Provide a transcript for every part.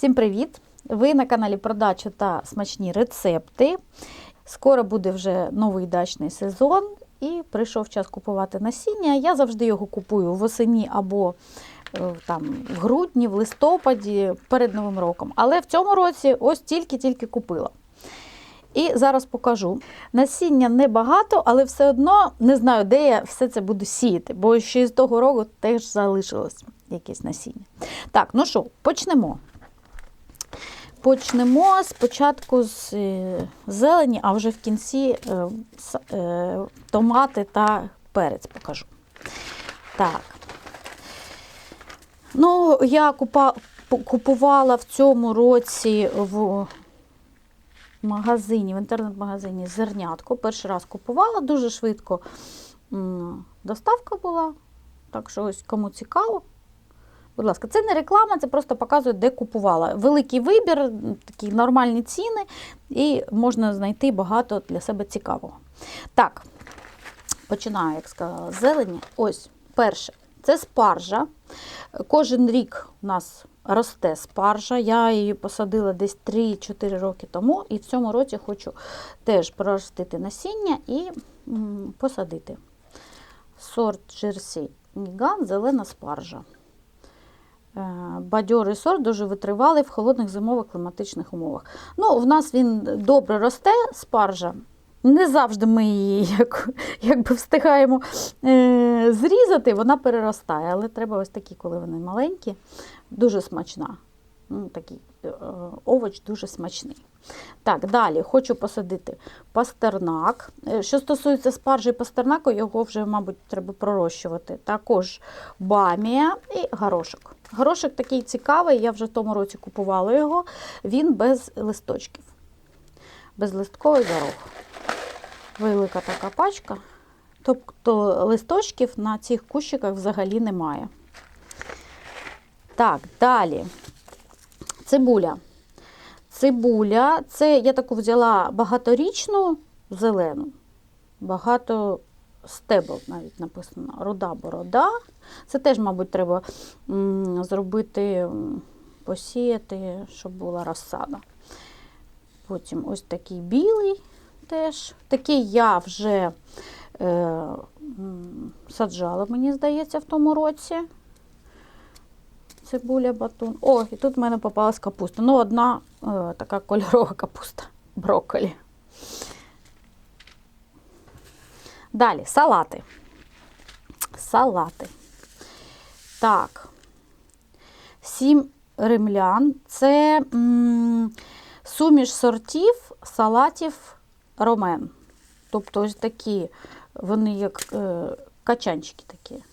Всім привіт! Ви на каналі Продача та смачні рецепти. Скоро буде вже новий дачний сезон і прийшов час купувати насіння. Я завжди його купую восені або е, там, в грудні, в листопаді, перед Новим роком. Але в цьому році ось тільки-тільки купила. І зараз покажу. Насіння небагато, але все одно не знаю, де я все це буду сіяти, бо ще з того року теж залишилось якесь насіння. Так, ну що, почнемо. Почнемо спочатку з е, зелені, а вже в кінці е, е, томати та перець покажу. Так. Ну, я купувала в цьому році в магазині, в інтернет-магазині зернятко. Перший раз купувала, дуже швидко доставка була. Так що ось кому цікаво. Будь ласка, це не реклама, це просто показує, де купувала. Великий вибір, такі нормальні ціни, і можна знайти багато для себе цікавого. Так, починаю, як сказала, зелені. Ось, перше, це спаржа. Кожен рік у нас росте спаржа. Я її посадила десь 3-4 роки тому, і в цьому році хочу теж проростити насіння і посадити. Сорт Джерсі Ніган, зелена спаржа. Е, Бадьорий сорт дуже витривалий в холодних зимових кліматичних умовах. Ну, в нас він добре росте, спаржа. Не завжди ми її як, якби встигаємо е, зрізати, вона переростає, але треба ось такі, коли вони маленькі, дуже смачна. Ну, такий е, овоч дуже смачний. Так, далі хочу посадити пастернак. Е, Що стосується спаржі пастернаку, його вже, мабуть, треба пророщувати. Також бамія і горошок. Горошок такий цікавий, я вже в тому році купувала його. Він без листочків. Безлистковий горох. Велика така пачка. Тобто листочків на цих кущиках взагалі немає. Так, далі. Цибуля. Цибуля, це я таку взяла багаторічну зелену, багато стебл навіть написано, руда борода. Це теж, мабуть, треба зробити, посіяти, щоб була розсада. Потім ось такий білий теж. Такий я вже е, саджала, мені здається, в тому році. Цибуля, батон. О, і тут в мене попалась капуста. Ну, одна е, така кольорова капуста, брокколі. Далі, салати. Салати. Так. Сім римлян. Це м, суміш сортів салатів ромен. Тобто ось такі, вони як е, качанчики такі.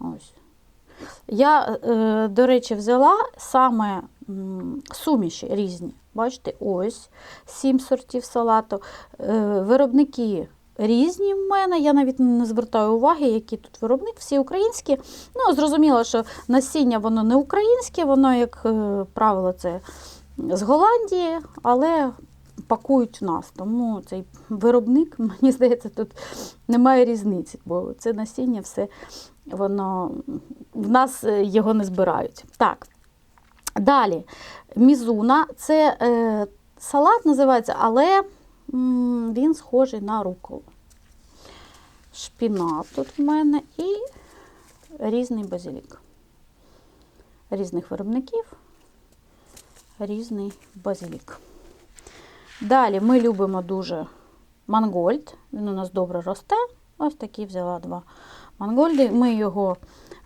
Ось. Я, е, до речі, взяла саме м, суміші різні. Бачите, ось сім сортів салату. Е, Виробники різні в мене. Я навіть не звертаю уваги, який тут виробник, всі українські. Ну, зрозуміло, що насіння воно не українське, воно, як е, правило, це з Голландії, але пакують в нас. Тому цей виробник, мені здається, тут немає різниці, бо це насіння все воно в нас е, його не збирають. Так. Далі, мізуна це е, салат називається, але він схожий на руколу. Шпінат тут в мене і різний базилік. Різних виробників, різний базилік. Далі ми любимо дуже мангольд. Він у нас добре росте. Ось такий взяла два мангольди. Ми його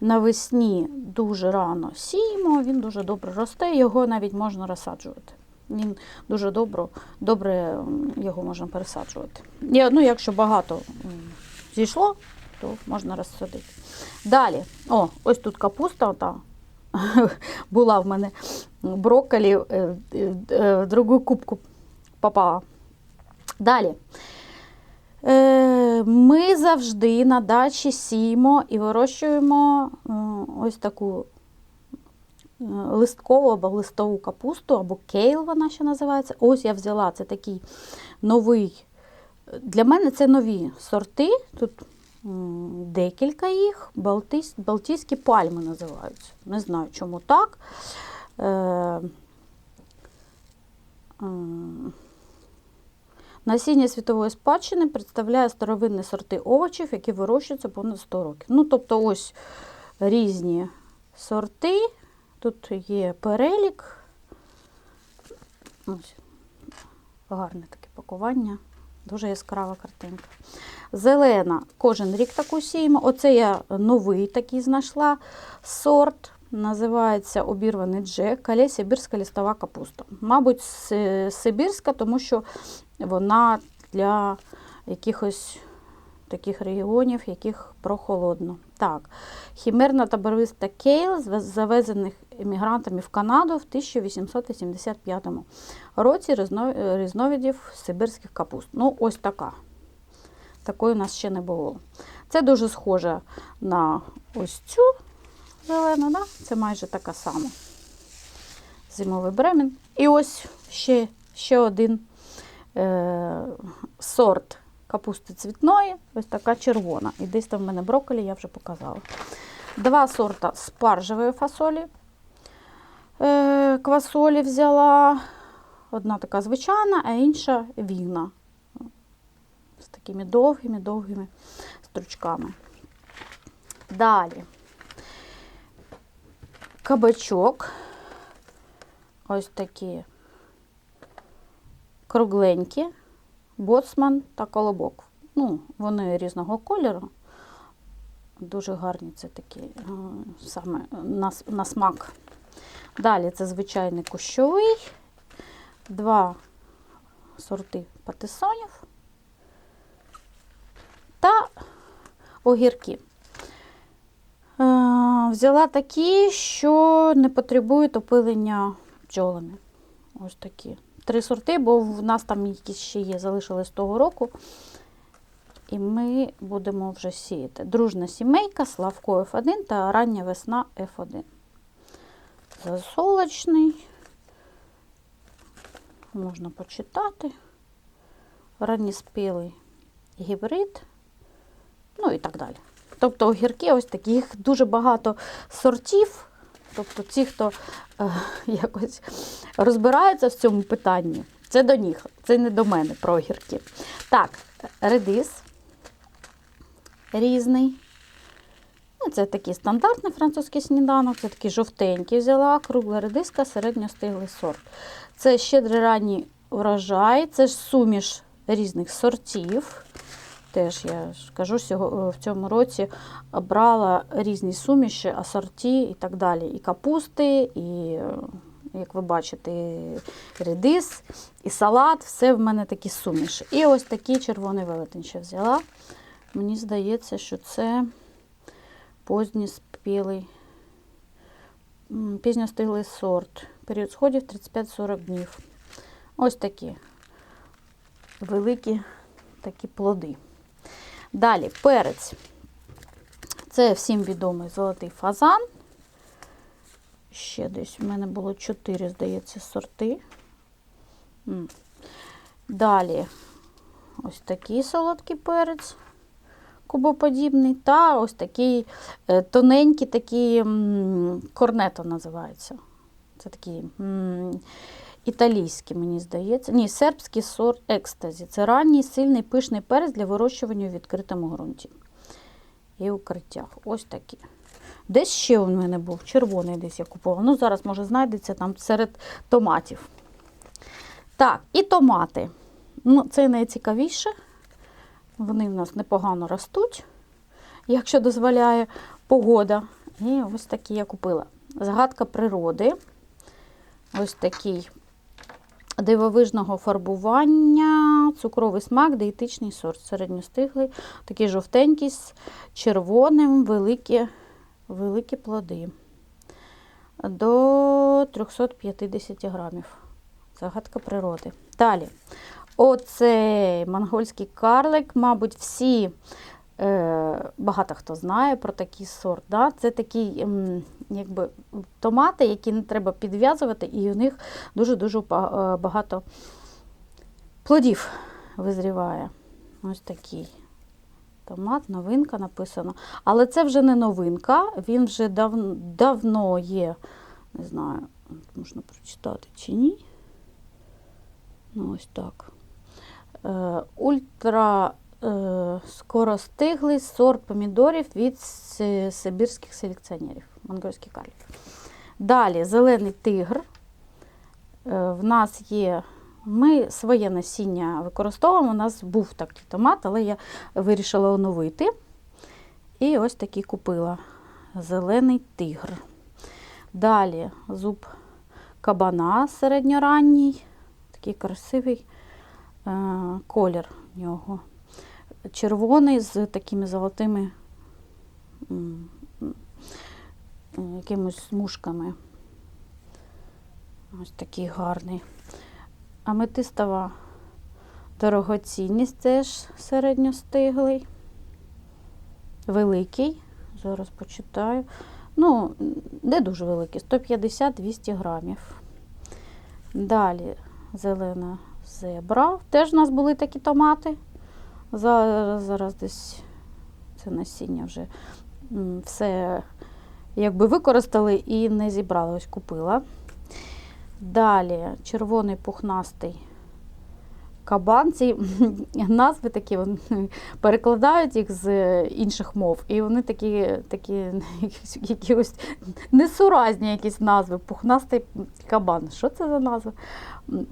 навесні дуже рано сіємо, він дуже добре росте, його навіть можна розсаджувати. Він дуже добре, добре його можна пересаджувати. Ну, якщо багато зійшло, то можна розсадити. Далі, о, ось тут капуста, ота, була в мене брокколі, е, е, е, в другу кубку попала. Далі. Е, Ми завжди на дачі сіємо і вирощуємо е, ось таку е, листкову або листову капусту, або кейл вона ще називається. Ось я взяла це такий новий. Для мене це нові сорти. Тут декілька їх. Балтійсь, Балтійські пальми називаються. Не знаю, чому так. Е, м, Насіння світової спадщини представляє старовинні сорти овочів, які вирощуються понад 100 років. Ну, тобто, ось різні сорти. Тут є перелік. Ось. Гарне таке пакування. Дуже яскрава картинка. Зелена. Кожен рік таку сіємо. Оце я новий такий знайшла сорт. Називається обірваний джек, калє сибірська лістова капуста. Мабуть, сибірська, тому що вона для якихось таких регіонів, яких прохолодно. Так, хімерна та барвиста кейл, завезених емігрантами в Канаду в 1875 році різновидів сибірських капуст. Ну, ось така. Такої у нас ще не було. Це дуже схоже на ось цю зелену, да? це майже така сама. Зимовий бремен. І ось ще, ще один е, сорт капусти цвітної, ось така червона. І десь там в мене брокколі, я вже показала. Два сорта спаржевої фасолі. Е, квасолі взяла. Одна така звичайна, а інша вігна. З такими довгими-довгими стручками. Далі. Кабачок. Ось такі кругленькі, боцман та колобок. Ну, вони різного кольору. Дуже гарні це такі е, саме на, на смак. Далі це звичайний кущовий, два сорти патисонів та огірки. Е, взяла такі, що не потребують опилення бджолами. Ось такі. Три сорти, бо в нас там якісь ще є, залишились того року. І ми будемо вже сіяти. Дружна сімейка, Славко F1 та рання весна F1. Засолочний. Можна почитати. Ранньоспілий гібрид. Ну і так далі. Тобто огірки ось такі, їх дуже багато сортів. Тобто ті, хто е, якось розбирається в цьому питанні, це до них, це не до мене про огірки. Так, редис різний. Ну, це такий стандартний французький сніданок, це такий жовтенький взяла, кругла редиска, середньостиглий сорт. Це щедрий ранній урожай, це ж суміш різних сортів. Теж я ж кажу, сього- в цьому році брала різні суміші, асорті і так далі. І капусти, і, е, як ви бачите, і редис, і салат, все в мене такі суміші. І ось такий червоний велетень ще взяла. Мені здається, що це поздній спілий, м, пізньостиглий сорт. Період сходів 35-40 днів. Ось такі великі такі плоди. Далі перець. Це всім відомий золотий фазан. Ще десь у мене було 4, здається, сорти. Далі ось такий солодкий перець, кубоподібний, та ось такий е, тоненький, такий корнето називається. Це такий італійський, мені здається. Ні, сербський сорт екстазі. Це ранній, сильний, пишний перець для вирощування у відкритому ґрунті. І укриттях. Ось такі. Десь ще у мене був червоний, десь я купувала. Ну, зараз, може, знайдеться там серед томатів. Так, і томати. Ну, це найцікавіше. Вони в нас непогано ростуть, якщо дозволяє погода. І ось такі я купила. Загадка природи. Ось такий дивовижного фарбування, цукровий смак, диетичний сорт, середньостиглий, такий жовтенький, з червоним, великі, великі плоди. До 350 грамів. Загадка природи. Далі. Оцей монгольський карлик, мабуть, всі, е, багато хто знає про такий сорт. Да? Це такі м, якби, томати, які не треба підв'язувати, і у них дуже-дуже е, багато плодів визріває. Ось такий томат, новинка написано. Але це вже не новинка, він вже дав, давно є, не знаю, Можна прочитати чи ні. Ну, ось так. Е, ультра е, скоростиглий сорт помідорів від сибірських селекціонерів, монгольських карлів. Далі зелений тигр. Е, в нас є. Ми своє насіння використовуємо. У нас був такий томат, але я вирішила оновити. І ось такий купила. Зелений тигр. Далі зуб кабана середньоранній. Такий красивий колір в нього. Червоний з такими золотими якимось смужками. Ось такий гарний. Аметистова дорогоцінність теж середньостиглий. Великий. Зараз почитаю. Ну, не дуже великий, 150-200 грамів. Далі зелена зебра. Теж у нас були такі томати. Зараз, зараз десь це насіння вже все якби використали і не зібрали. Ось купила. Далі червоний пухнастий кабан. Ці назви такі вони перекладають їх з інших мов. І вони такі, такі якісь несуразні якісь назви. Пухнастий кабан. Що це за назва?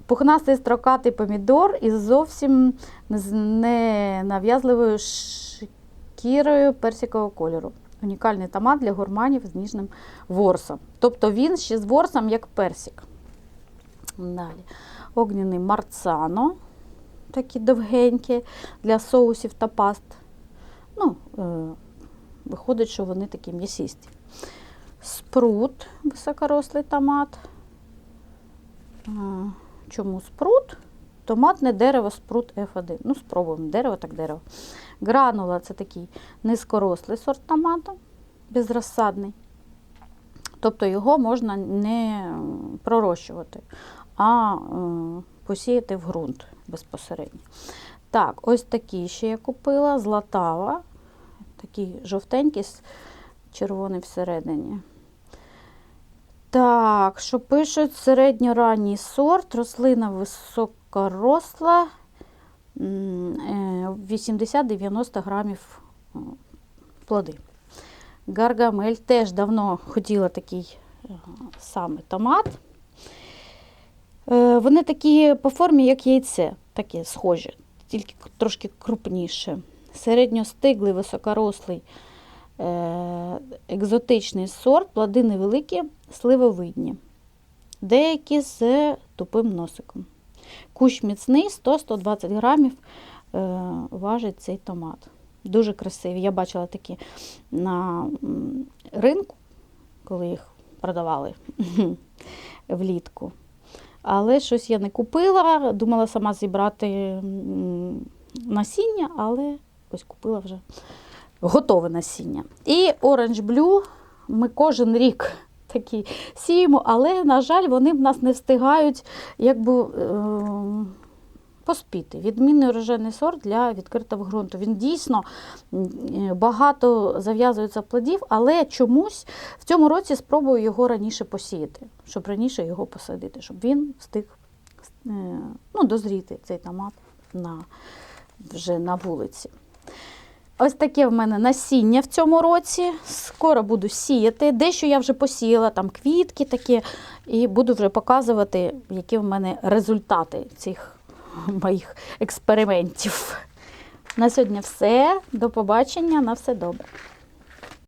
Пухнастий строкатий помідор із зовсім ненав'язливою шкірою персикового кольору. Унікальний томат для гурманів з ніжним ворсом. Тобто він ще з ворсом, як персик. Далі. Огняний марцано, такі довгенькі для соусів та паст. Ну, е, виходить, що вони такі м'ясісті. Спрут, високорослий томат. Чому спрут? Томатне дерево спрут F1. Ну, спробуємо. Дерево так дерево. Гранула це такий низькорослий сорт томату, безрозсадний. Тобто його можна не пророщувати, а е, посіяти в ґрунт безпосередньо. Так, ось такі ще я купила. Златава. Такий жовтенький з червоним всередині. Так, що пишуть середньоранній сорт, рослина високоросла, е, 80-90 грамів е, плоди. Гаргамель теж давно хотіла такий е, самий томат. Е, Вони такі по формі, як яйце, такі схожі, тільки трошки крупніше. Середньостиглий, високорослий, е, екзотичний сорт, плоди невеликі, сливовидні. Деякі з тупим носиком. Кущ міцний, 100-120 грамів е, важить цей томат. Дуже красиві. Я бачила такі на ринку, коли їх продавали влітку. Але щось я не купила, думала сама зібрати насіння, але ось купила вже готове насіння. І Orange Blue ми кожен рік такі сіємо, але, на жаль, вони в нас не встигають якби, е, поспіти. Відмінний урожайний сорт для відкритого ґрунту. Він дійсно е, багато зав'язується плодів, але чомусь в цьому році спробую його раніше посіяти, щоб раніше його посадити, щоб він встиг е, ну, дозріти цей томат на, вже на вулиці. Ось таке в мене насіння в цьому році. Скоро буду сіяти. Дещо я вже посіяла, там квітки такі, і буду вже показувати, які в мене результати цих моїх експериментів. На сьогодні все. До побачення, на все добре.